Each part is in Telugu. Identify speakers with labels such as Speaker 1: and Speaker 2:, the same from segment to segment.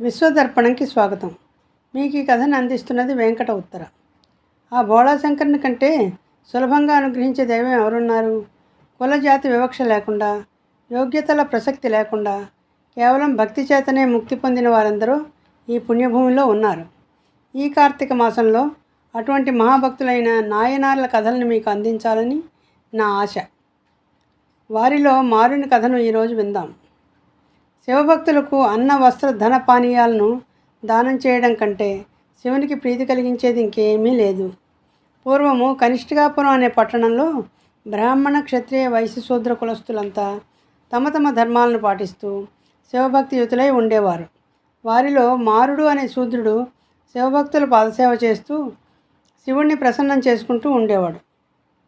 Speaker 1: విశ్వదర్పణంకి స్వాగతం. మీకు ఈ కథను అందిస్తున్నది వెంకట ఉత్తర. ఆ బోళాశంకరుని కంటే సులభంగా అనుగ్రహించే దైవం ఎవరున్నారు? కులజాతి వివక్ష లేకుండా యోగ్యతల ప్రసక్తి లేకుండా కేవలం భక్తి చేతనే ముక్తి పొందిన వారందరూ ఈ పుణ్యభూమిలో ఉన్నారు. ఈ కార్తీక మాసంలో అటువంటి మహాభక్తులైన నాయనార్ల కథలను మీకు అందించాలని నా ఆశ. వారిలో మారుని కథను ఈరోజు విందాం. శివభక్తులకు అన్న వస్త్ర ధన పానీయాలను దానం చేయడం కంటే శివునికి ప్రీతి కలిగించేది ఇంకేమీ లేదు. పూర్వము కనిష్ఠికాపురం అనే పట్టణంలో బ్రాహ్మణ క్షత్రియ వైశ్య శూద్ర కులస్తులంతా తమ తమ ధర్మాలను పాటిస్తూ శివభక్తి యుతులై ఉండేవారు. వారిలో మారుడు అనే శూద్రుడు శివభక్తుల పాదసేవ చేస్తూ శివుణ్ణి ప్రసన్నం చేసుకుంటూ ఉండేవాడు.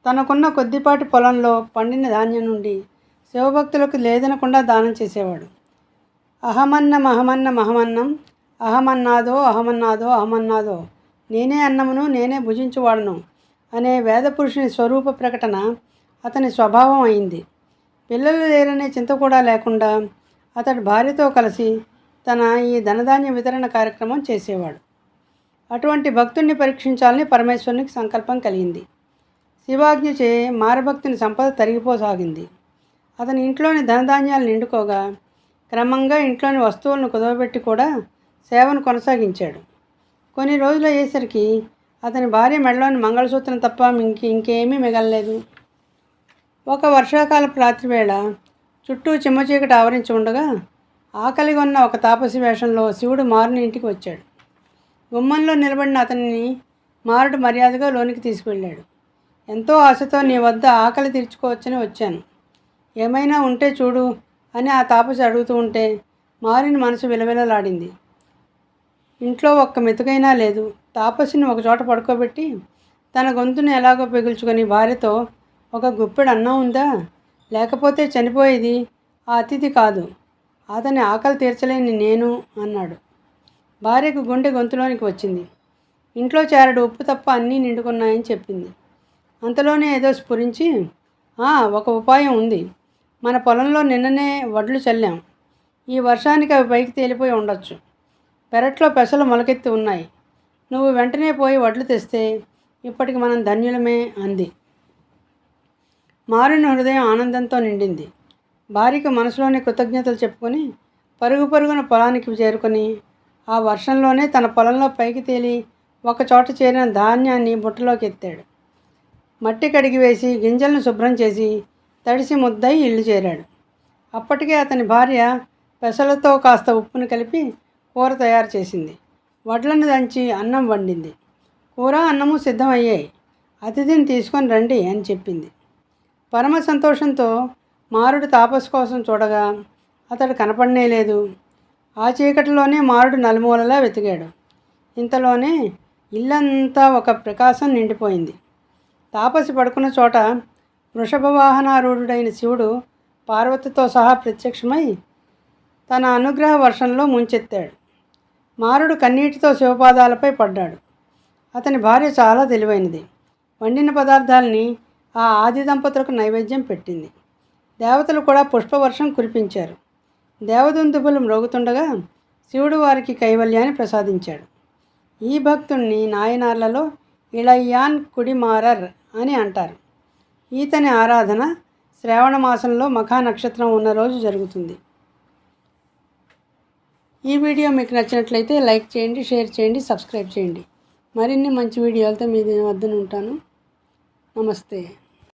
Speaker 1: తనకున్న కొద్దిపాటి పొలంలో పండిన ధాన్యం నుండి శివభక్తులకు లేదనకుండా దానం చేసేవాడు. అహమన్నం అహమన్నం అహమన్నం. అహమన్నాదో అహమన్నాదో అహమన్నాదో. నేనే అన్నమును నేనే భుజించువాడను అనే వేదపురుషుని స్వరూప ప్రకటన అతని స్వభావం అయింది. పిల్లలు లేరనే చింత కూడా లేకుండా అతడు భార్యతో కలిసి తన ఈ ధనధాన్య వితరణ కార్యక్రమం చేసేవాడు. అటువంటి భక్తుణ్ణి పరీక్షించాలని పరమేశ్వరునికి సంకల్పం కలిగింది. శివాజ్ఞచే మారభక్తుని సంపద తరిగిపోసాగింది. అతని ఇంట్లోని ధనధాన్యాలు నిండుకోగా క్రమంగా ఇంట్లోని వస్తువులను కుదవబెట్టి కూడా సేవను కొనసాగించాడు. కొన్ని రోజులు అయ్యేసరికి అతని భార్య మెడలోని మంగళసూత్రం తప్ప ఇంక ఇంకేమీ మిగలలేదు. ఒక వర్షాకాలపు రాత్రివేళ చుట్టూ చిమ్మచీకటి ఆవరించి ఉండగా ఆకలిగా ఉన్న ఒక తాపసి వేషంలో శివుడు మారుని ఇంటికి వచ్చాడు. గుమ్మంలో నిలబడిన అతన్ని మారుడు మర్యాదగా లోనికి తీసుకువెళ్ళాడు. ఎంతో ఆశతో నీ వద్ద ఆకలి తీర్చుకోవచ్చని వచ్చాను. ఏమైనా ఉంటే చూడు అని ఆ తాపసి అడుగుతూ ఉంటే మారిన మనసు విలవిలలాడింది. ఇంట్లో ఒక్క మెతుకైనా లేదు. తాపసిని ఒకచోట పడుకోబెట్టి తన గొంతును ఎలాగో పిగుల్చుకొని భార్యతో ఒక గుప్పెడు అన్నం ఉందా? లేకపోతే చనిపోయేది ఆ అతిథి కాదు. అతని ఆకలి తీర్చలేని నేను అన్నాడు. భార్యకు గుండె గొంతులోనికి వచ్చింది. ఇంట్లో చేరడు ఉప్పు తప్ప అన్నీ నిండుకున్నాయని చెప్పింది. అంతలోనే ఏదో స్ఫురించి ఒక ఉపాయం ఉంది. మన పొలంలో నిన్ననే వడ్లు చల్లాం. ఈ వర్షానికి అవి పైకి తేలిపోయి ఉండొచ్చు. పెరట్లో పెసలు మొలకెత్తి ఉన్నాయి. నువ్వు వెంటనే పోయి వడ్లు తెస్తే ఇప్పటికి మనం ధన్యులమే అంది. మారిన హృదయం ఆనందంతో నిండింది. భార్యకు మనసులోని కృతజ్ఞతలు చెప్పుకొని పరుగు పరుగున పొలానికి చేరుకొని ఆ వర్షంలోనే తన పొలంలో పైకి తేలి ఒక చోట చేరిన ధాన్యాన్ని బుట్టలోకి ఎత్తాడు. మట్టి కడిగి వేసి గింజలను శుభ్రం చేసి తడిసి ముద్దయి ఇల్లు చేరాడు. అప్పటికే అతని భార్య పెసలతో కాస్త ఉప్పును కలిపి కూర తయారు చేసింది. వడ్లను దంచి అన్నం వండింది. కూర అన్నము సిద్ధమయ్యాయి. అతిథిని తీసుకొని రండి అని చెప్పింది. పరమ సంతోషంతో మారుడు తాపస్ కోసం చూడగా అతడు కనపడనే లేదు. ఆ చీకటిలోనే మారుడు నలుమూలలా వెతికాడు. ఇంతలోనే ఇల్లంతా ఒక ప్రకాశం నిండిపోయింది. తాపసి పడుకున్న చోట వృషభ వాహనారూఢుడైన శివుడు పార్వతితో సహా ప్రత్యక్షమై తన అనుగ్రహ వర్షంలో ముంచెత్తాడు. మారుడు కన్నీటితో శివపాదాలపై పడ్డాడు. అతని భార్య చాలా తెలివైనది. వండిన పదార్థాలని ఆ ఆది దంపతులకు నైవేద్యం పెట్టింది. దేవతలు కూడా పుష్పవర్షం కురిపించారు. దేవదుందుబులు మ్రోగుతుండగా శివుడు వారికి కైవల్యాన్ని ప్రసాదించాడు. ఈ భక్తుణ్ణి నాయనార్లలో ఇళయ్యాన్ కుడిమారర్ అని అంటారు. ఈతని ఆరాధన శ్రావణ మాసంలో మఖా నక్షత్రం ఉన్న రోజు జరుగుతుంది. ఈ వీడియో మీకు నచ్చినట్లయితే లైక్ చేయండి షేర్ చేయండి సబ్స్క్రైబ్ చేయండి. మరిన్ని మంచి వీడియోలతో మీ వద్దన ఉంటాను. నమస్తే.